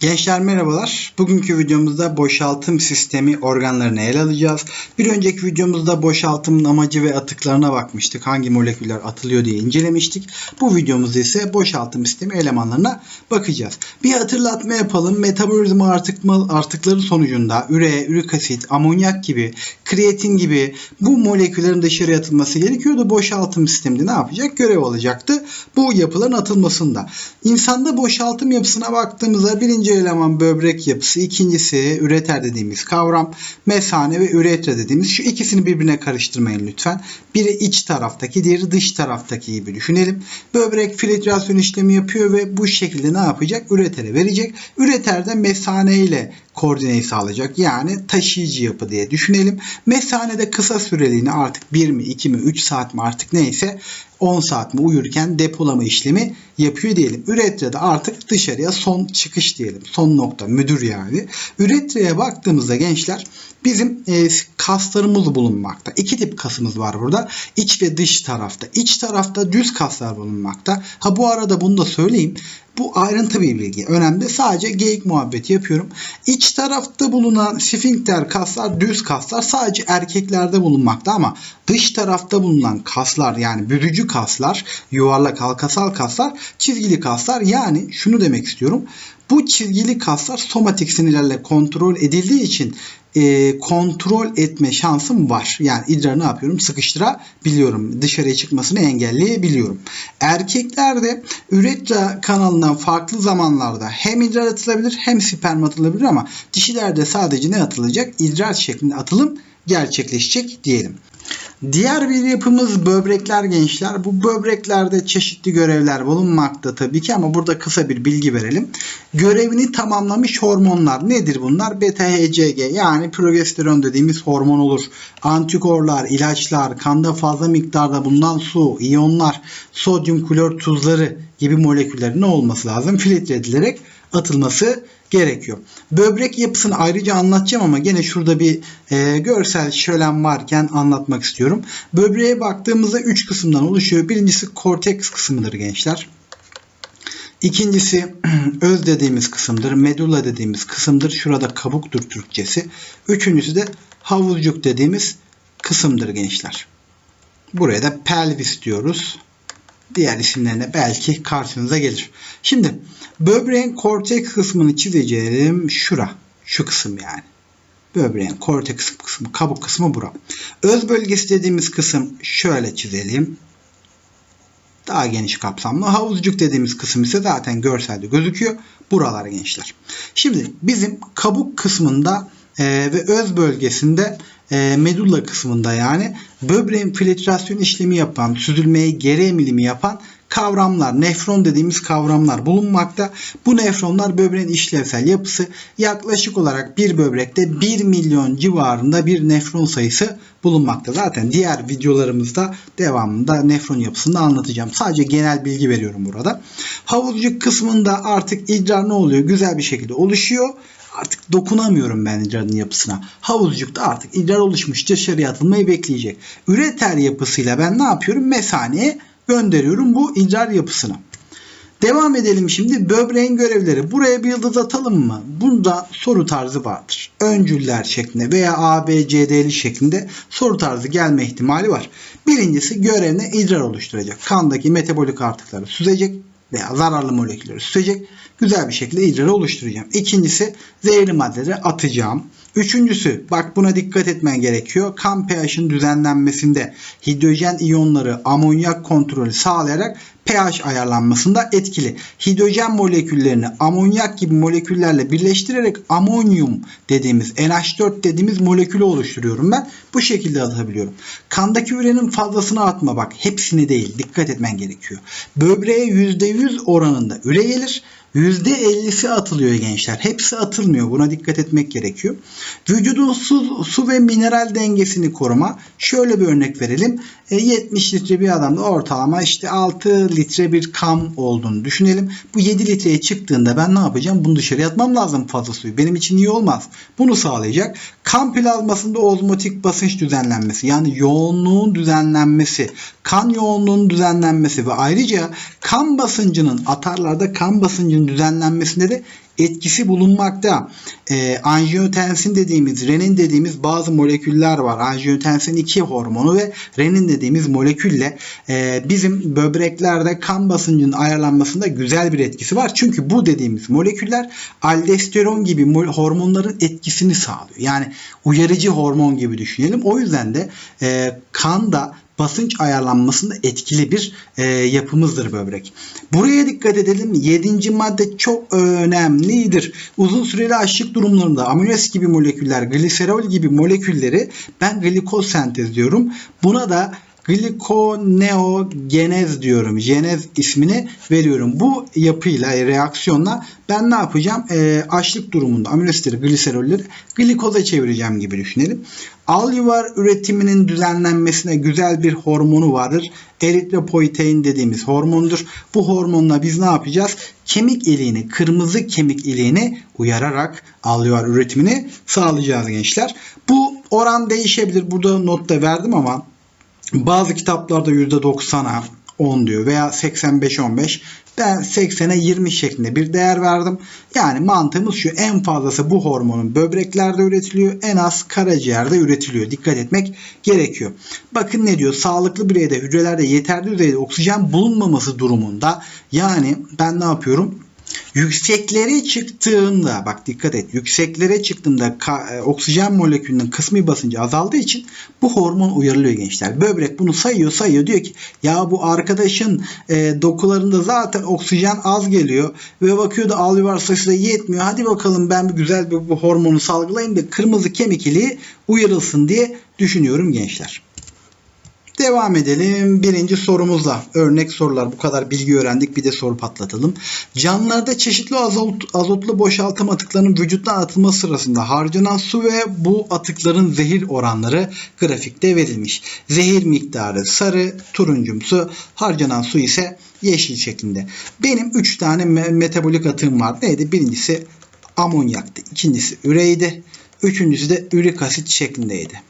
Gençler merhabalar. Bugünkü videomuzda boşaltım sistemi organlarını ele alacağız. Bir önceki videomuzda boşaltımın amacı ve atıklarına bakmıştık. Hangi moleküller atılıyor diye incelemiştik. Bu videomuzda ise boşaltım sistemi elemanlarına bakacağız. Bir hatırlatma yapalım. Metabolizma artıkma, artıkları sonucunda üre, ürik asit, amonyak gibi, kreatin gibi bu moleküllerin dışarıya atılması gerekiyordu. Boşaltım sisteminde ne yapacak? Görev alacaktı. Bu yapıların atılmasında. İnsanda boşaltım yapısına baktığımızda birinci eleman böbrek yapısı, ikincisi üreter dediğimiz kavram, mesane ve üretre dediğimiz şu ikisini birbirine karıştırmayın lütfen. Biri iç taraftaki, diğeri dış taraftaki gibi düşünelim. Böbrek filtrasyon işlemi yapıyor ve bu şekilde ne yapacak? Üretere verecek. Üreter de mesane ile koordineyi sağlayacak. Yani taşıyıcı yapı diye düşünelim. Mesanede kısa süreliğine artık 1 mi 2 mi 3 saat mi artık neyse 10 saat mi uyurken depolama işlemi yapıyor diyelim. Üretrede artık dışarıya son çıkış diyelim. Son nokta müdür yani. Üretreye baktığımızda gençler bizim e, kaslarımız bulunmakta. İki tip kasımız var burada. İç ve dış tarafta. İç tarafta düz kaslar bulunmakta. Ha bu arada bunu da söyleyeyim. Bu ayrıntı bir bilgi. Önemli. Sadece geyik muhabbeti yapıyorum. İç tarafta bulunan sfinkter kaslar, düz kaslar sadece erkeklerde bulunmakta ama dış tarafta bulunan kaslar yani bürücü kaslar, yuvarlak halkasal kaslar, çizgili kaslar yani şunu demek istiyorum. Bu çizgili kaslar somatik sinirlerle kontrol edildiği için e, kontrol etme şansım var. Yani idrarı ne yapıyorum? Sıkıştırabiliyorum. Dışarıya çıkmasını engelleyebiliyorum. Erkeklerde üretra kanalından farklı zamanlarda hem idrar atılabilir hem sperm atılabilir ama dişilerde sadece ne atılacak? İdrar şeklinde atılım gerçekleşecek diyelim. Diğer bir yapımız böbrekler gençler. Bu böbreklerde çeşitli görevler bulunmakta tabii ki ama burada kısa bir bilgi verelim. Görevini tamamlamış hormonlar nedir bunlar? Beta HCG yani progesteron dediğimiz hormon olur. Antikorlar, ilaçlar, kanda fazla miktarda bulunan su, iyonlar, sodyum klor tuzları gibi moleküllerin ne olması lazım? Filtre edilerek atılması gerekiyor. Böbrek yapısını ayrıca anlatacağım ama gene şurada bir e, görsel şölen varken anlatmak istiyorum. Böbreğe baktığımızda 3 kısımdan oluşuyor. Birincisi korteks kısmıdır gençler. İkincisi öz dediğimiz kısımdır. Medulla dediğimiz kısımdır. Şurada kabuktur Türkçesi. Üçüncüsü de havuzcuk dediğimiz kısımdır gençler. Buraya da pelvis diyoruz. Diğer isimlerine belki karşınıza gelir. Şimdi böbreğin korteks kısmını çizeceğim şura. Şu kısım yani. Böbreğin korteks kısmı, kabuk kısmı bura. Öz bölgesi dediğimiz kısım şöyle çizelim. Daha geniş kapsamlı. Havuzcuk dediğimiz kısım ise zaten görselde gözüküyor. Buralar gençler. Şimdi bizim kabuk kısmında ve öz bölgesinde e, medulla kısmında yani böbreğin filtrasyon işlemi yapan, süzülmeyi geri emilimi yapan kavramlar, nefron dediğimiz kavramlar bulunmakta. Bu nefronlar böbreğin işlevsel yapısı yaklaşık olarak bir böbrekte 1 milyon civarında bir nefron sayısı bulunmakta. Zaten diğer videolarımızda devamında nefron yapısını anlatacağım. Sadece genel bilgi veriyorum burada. Havuzcuk kısmında artık idrar ne oluyor? Güzel bir şekilde oluşuyor artık dokunamıyorum ben idrarın yapısına. Havuzcukta artık idrar oluşmuş dışarıya atılmayı bekleyecek. Üreter yapısıyla ben ne yapıyorum? Mesaneye gönderiyorum bu idrar yapısını. Devam edelim şimdi. Böbreğin görevleri. Buraya bir yıldız atalım mı? Bunda soru tarzı vardır. Öncüller şeklinde veya A, B, C, D'li şeklinde soru tarzı gelme ihtimali var. Birincisi görevine idrar oluşturacak. Kandaki metabolik artıkları süzecek veya zararlı molekülleri süzecek. Güzel bir şekilde idrarı oluşturacağım. İkincisi zehirli maddeleri atacağım. Üçüncüsü bak buna dikkat etmen gerekiyor. Kan pH'in düzenlenmesinde hidrojen iyonları amonyak kontrolü sağlayarak pH ayarlanmasında etkili. Hidrojen moleküllerini amonyak gibi moleküllerle birleştirerek amonyum dediğimiz NH4 dediğimiz molekülü oluşturuyorum ben. Bu şekilde atabiliyorum. Kandaki ürenin fazlasını atma bak. Hepsini değil. Dikkat etmen gerekiyor. Böbreğe %100 oranında üre gelir. %50'si atılıyor gençler. Hepsi atılmıyor. Buna dikkat etmek gerekiyor. Vücudun su, su ve mineral dengesini koruma. Şöyle bir örnek verelim. E, 70 litre bir adamda ortalama işte 6 litre bir kan olduğunu düşünelim. Bu 7 litreye çıktığında ben ne yapacağım? Bunu dışarı atmam lazım fazla suyu. Benim için iyi olmaz. Bunu sağlayacak. Kan plazmasında ozmotik basınç düzenlenmesi yani yoğunluğun düzenlenmesi, kan yoğunluğunun düzenlenmesi ve ayrıca kan basıncının atarlarda kan basıncının düzenlenmesinde de etkisi bulunmakta. E, angiotensin dediğimiz, renin dediğimiz bazı moleküller var. Angiotensin 2 hormonu ve renin dediğimiz molekülle e, bizim böbreklerde kan basıncının ayarlanmasında güzel bir etkisi var. Çünkü bu dediğimiz moleküller aldosteron gibi hormonların etkisini sağlıyor. Yani uyarıcı hormon gibi düşünelim. O yüzden de e, kanda basınç ayarlanmasında etkili bir e, yapımızdır böbrek. Buraya dikkat edelim. Yedinci madde çok önemlidir. Uzun süreli açlık durumlarında aminoasit gibi moleküller, gliserol gibi molekülleri ben glikoz sentezliyorum. Buna da glikoneogenez diyorum. Genez ismini veriyorum. Bu yapıyla, e, reaksiyonla ben ne yapacağım? E, açlık durumunda aminoasitleri, gliserolleri glikoza çevireceğim gibi düşünelim. Alüvar üretiminin düzenlenmesine güzel bir hormonu vardır. Eritropoietin dediğimiz hormondur. Bu hormonla biz ne yapacağız? Kemik iliğini, kırmızı kemik iliğini uyararak alüvar üretimini sağlayacağız gençler. Bu oran değişebilir. Burada notta verdim ama bazı kitaplarda %90'a 10 diyor veya 85-15. Ben 80'e 20 şeklinde bir değer verdim. Yani mantığımız şu en fazlası bu hormonun böbreklerde üretiliyor. En az karaciğerde üretiliyor. Dikkat etmek gerekiyor. Bakın ne diyor? Sağlıklı bireyde hücrelerde yeterli düzeyde oksijen bulunmaması durumunda yani ben ne yapıyorum? Yükseklere çıktığında bak dikkat et yükseklere çıktığında e, oksijen molekülünün kısmi basıncı azaldığı için bu hormon uyarılıyor gençler. Böbrek bunu sayıyor sayıyor diyor ki ya bu arkadaşın e, dokularında zaten oksijen az geliyor ve bakıyor da alveolar sayısı da yetmiyor. Hadi bakalım ben bir güzel bir bu hormonu salgılayayım da kırmızı kemik iliği uyarılsın diye düşünüyorum gençler. Devam edelim. Birinci sorumuzla. Örnek sorular. Bu kadar bilgi öğrendik. Bir de soru patlatalım. Canlılarda çeşitli azot, azotlu boşaltım atıklarının vücuttan atılması sırasında harcanan su ve bu atıkların zehir oranları grafikte verilmiş. Zehir miktarı sarı, turuncumsu, harcanan su ise yeşil şeklinde. Benim 3 tane me- metabolik atığım var. Neydi? Birincisi amonyaktı. İkincisi üreydi. Üçüncüsü de ürik asit şeklindeydi.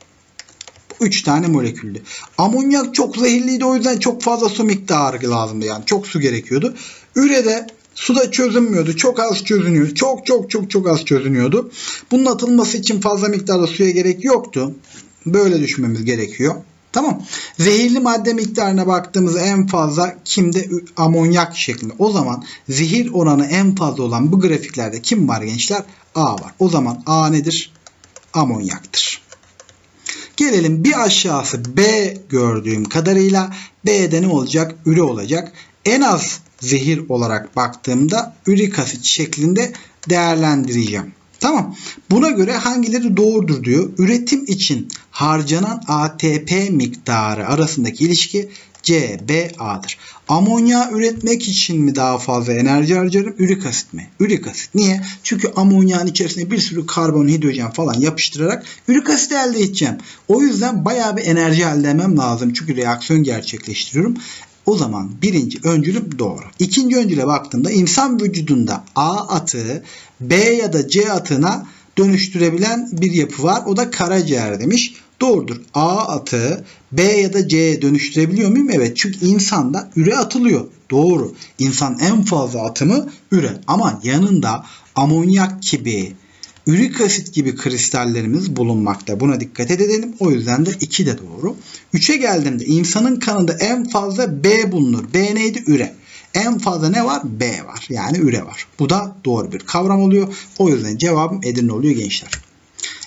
3 tane moleküldü. Amonyak çok zehirliydi o yüzden çok fazla su miktarı lazımdı yani. Çok su gerekiyordu. Ürede suda çözünmüyordu. Çok az çözünüyor. Çok çok çok çok az çözünüyordu. Bunun atılması için fazla miktarda suya gerek yoktu. Böyle düşünmemiz gerekiyor. Tamam. Zehirli madde miktarına baktığımızda en fazla kimde? Amonyak şeklinde. O zaman zehir oranı en fazla olan bu grafiklerde kim var gençler? A var. O zaman A nedir? Amonyaktır. Gelelim bir aşağısı B gördüğüm kadarıyla B'de ne olacak? Üre olacak. En az zehir olarak baktığımda ürik asit şeklinde değerlendireceğim. Tamam. Buna göre hangileri doğrudur diyor. Üretim için harcanan ATP miktarı arasındaki ilişki CBA'dır. Amonya üretmek için mi daha fazla enerji harcarım? Ürik asit mi? Ürik asit. Niye? Çünkü amonyağın içerisine bir sürü karbon, hidrojen falan yapıştırarak ürik asit elde edeceğim. O yüzden bayağı bir enerji elde etmem lazım. Çünkü reaksiyon gerçekleştiriyorum. O zaman birinci öncülüm doğru. İkinci öncüle baktığımda insan vücudunda A atığı B ya da C atığına dönüştürebilen bir yapı var. O da karaciğer demiş. Doğrudur. A atığı B ya da C'ye dönüştürebiliyor muyum? Evet. Çünkü insanda üre atılıyor. Doğru. İnsan en fazla atımı üre. Ama yanında amonyak gibi, ürik asit gibi kristallerimiz bulunmakta. Buna dikkat edelim. O yüzden de 2 de doğru. 3'e geldiğimde insanın kanında en fazla B bulunur. B neydi? Üre. En fazla ne var? B var. Yani üre var. Bu da doğru bir kavram oluyor. O yüzden cevabım Edirne oluyor gençler.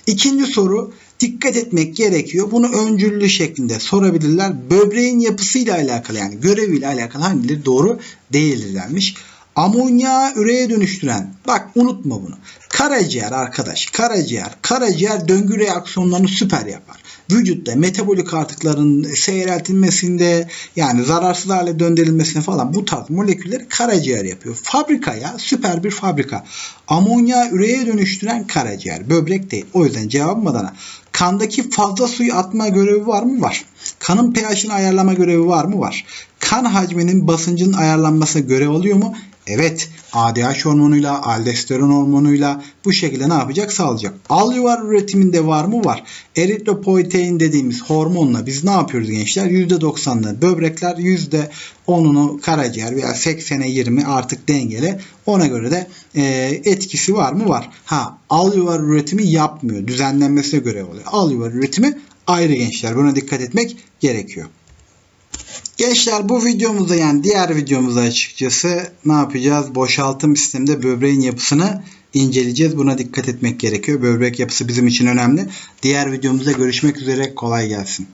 İkinci soru dikkat etmek gerekiyor. Bunu öncüllü şeklinde sorabilirler. Böbreğin yapısıyla alakalı yani göreviyle alakalı hangileri doğru değildir denmiş. Amonya üreye dönüştüren. Bak unutma bunu. Karaciğer arkadaş. Karaciğer. Karaciğer döngü reaksiyonlarını süper yapar. Vücutta metabolik artıkların seyreltilmesinde yani zararsız hale döndürülmesine falan bu tarz molekülleri karaciğer yapıyor. Fabrikaya süper bir fabrika. Amonya üreye dönüştüren karaciğer. Böbrek değil. O yüzden cevabım Adana. Kandaki fazla suyu atma görevi var mı? Var. Kanın pH'ini ayarlama görevi var mı? Var. Kan hacminin basıncının ayarlanmasına görev alıyor mu? Evet ADH hormonuyla, aldosteron hormonuyla bu şekilde ne yapacak? Sağlayacak. Alüvar üretiminde var mı? Var. Eritropoietin dediğimiz hormonla biz ne yapıyoruz gençler? %90'ını böbrekler, %10'unu karaciğer veya 80'e 20 artık dengeli. Ona göre de e, etkisi var mı? Var. Ha alüvar üretimi yapmıyor. Düzenlenmesine göre oluyor. Alüvar üretimi ayrı gençler. Buna dikkat etmek gerekiyor. Gençler bu videomuzda yani diğer videomuzda açıkçası ne yapacağız? Boşaltım sisteminde böbreğin yapısını inceleyeceğiz. Buna dikkat etmek gerekiyor. Böbrek yapısı bizim için önemli. Diğer videomuzda görüşmek üzere. Kolay gelsin.